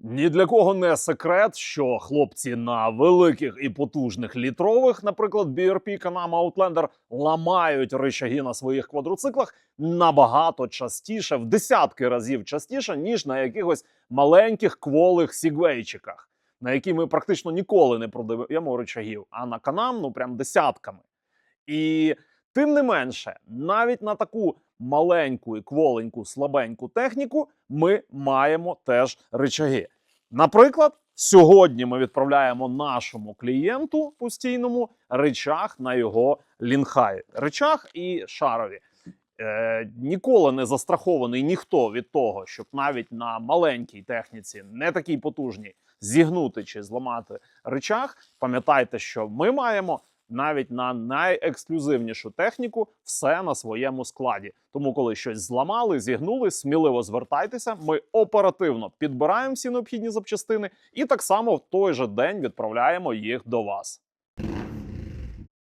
Ні для кого не секрет, що хлопці на великих і потужних літрових, наприклад, BRP Canam Outlander, ламають рычаги на своїх квадроциклах набагато частіше, в десятки разів частіше, ніж на якихось маленьких кволих сігвейчиках, на які ми практично ніколи не продаємо рычагів, а на Canam, ну прям десятками. І тим не менше, навіть на таку маленьку і кволеньку, слабеньку техніку ми маємо теж рычаги. Наприклад, сьогодні ми відправляємо нашому клієнту постійному речах на його лінхай. Речах і шарові. Е, ніколи не застрахований ніхто від того, щоб навіть на маленькій техніці, не такій потужній, зігнути чи зламати речах. Пам'ятайте, що ми маємо навіть на найексклюзивнішу техніку все на своєму складі. Тому, коли щось зламали, зігнули, сміливо звертайтеся. Ми оперативно підбираємо всі необхідні запчастини і так само в той же день відправляємо їх до вас.